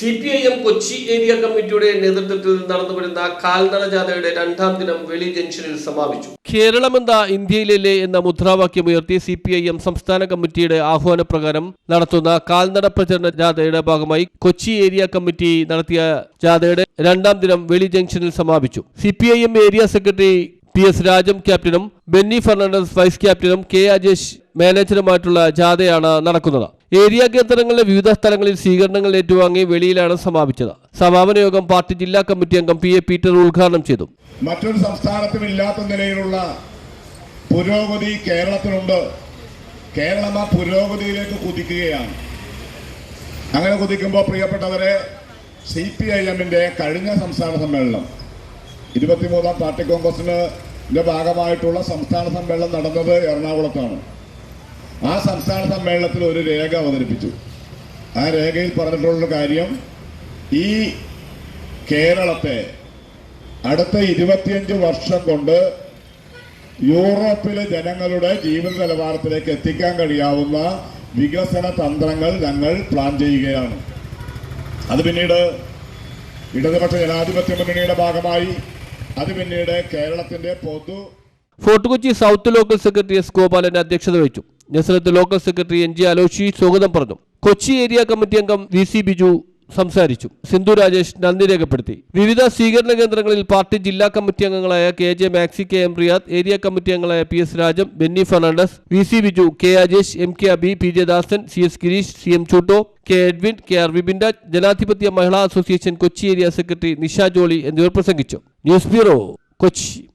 C P I M Kochi area കമ്മിറ്റിയുടെ നേതൃത്വത്തിൽ നടന്നുവരുന്ന കാൽനട ജാഥയുടെ രണ്ടാം ദിനം വെളി ജംഗ്ഷനിൽ സമാപിച്ചു. കേരളമെന്ന ഇന്ത്യയിലല്ലേ എന്ന മുദ്രാവാക്യം ഉയർത്തി സി പി ഐ എം സംസ്ഥാന കമ്മിറ്റിയുടെ ആഹ്വാനപ്രകാരം നടത്തുന്ന കാൽനട പ്രചരണ ജാഥയുടെ ഭാഗമായി കൊച്ചി ഏരിയ കമ്മിറ്റി നടത്തിയ ജാഥയുടെ രണ്ടാം ദിനം വെളി ജംഗ്ഷനിൽ സമാപിച്ചു. C P I M area secretary P S Rajam ക്യാപ്റ്റനും ബെന്നി ഫെർണാണ്ടസ് വൈസ് ക്യാപ്റ്റനും കെ അജേഷ് മാനേജറുമായിട്ടുള്ള ജാഥയാണ് നടക്കുന്നത്. ഏരിയ കേന്ദ്രങ്ങളിലെ വിവിധ സ്ഥലങ്ങളിൽ സ്വീകരണങ്ങൾ ഏറ്റുവാങ്ങി വെളിയിലാണ് സമാപിച്ചത്. സമാപന യോഗം പാർട്ടി ജില്ലാ കമ്മിറ്റി അംഗം പി എ പീറ്റർ ഉദ്ഘാടനം ചെയ്തു. മറ്റൊരു സംസ്ഥാനത്തും ഇല്ലാത്ത നിലയിലുള്ള പുരോഗതി കേരളത്തിനുണ്ട്. കേരളം ആ പുരോഗതിയിലേക്ക് കുതിക്കുകയാണ്. അങ്ങനെ കുതിക്കുമ്പോൾ പ്രിയപ്പെട്ടവരെ സി പി ഐ എമ്മിന്റെ കഴിഞ്ഞ സംസ്ഥാന സമ്മേളനം ഇരുപത്തിമൂന്നാം പാർട്ടി കോൺഗ്രസിന്റെ ഭാഗമായിട്ടുള്ള സംസ്ഥാന സമ്മേളനം നടന്നത് എറണാകുളത്താണ്. ആ സംസ്ഥാന സമ്മേളനത്തിൽ ഒരു രേഖ അവതരിപ്പിച്ചു. ആ രേഖയിൽ പറഞ്ഞിട്ടുള്ള കാര്യം ഈ കേരളത്തെ അടുത്ത ഇരുപത്തിയഞ്ച് വർഷം കൊണ്ട് യൂറോപ്പിലെ ജനങ്ങളുടെ ജീവിത നിലവാരത്തിലേക്ക് എത്തിക്കാൻ കഴിയാവുന്ന വികസന തന്ത്രങ്ങൾ ഞങ്ങൾ പ്ലാൻ ചെയ്യുകയാണ്. അത് പിന്നീട് ഇടതുപക്ഷ ജനാധിപത്യ മുന്നണിയുടെ ഭാഗമായി അത് പിന്നീട് കേരളത്തിന്റെ പൊതു Fort Kochi south local secretary S ഗോപാലന്റെ അധ്യക്ഷത വഹിച്ചു. Nazareth local secretary N G Aloshi സ്വാഗതം പറഞ്ഞു. കൊച്ചി ഏരിയ കമ്മിറ്റി അംഗം വി സി ബിജു സംസാരിച്ചു. സിന്ധു രാജേഷ് നന്ദി രേഖപ്പെടുത്തി. വിവിധ സ്വീകരണ കേന്ദ്രങ്ങളിൽ പാർട്ടി ജില്ലാ കമ്മിറ്റി അംഗങ്ങളായ K J Maxi K M Riyad area committee അംഗങ്ങളായ P S Rajam Benny Fernandez V C Biju K Rajesh M K Abi P J Dasan C S Girish C M Chootto K Edwin K R Vibindaj Janadhipathya Mahila association Kochi area secretary Nisha Jolly എന്നിവർ പ്രസംഗിച്ചു. News bureau Kochi.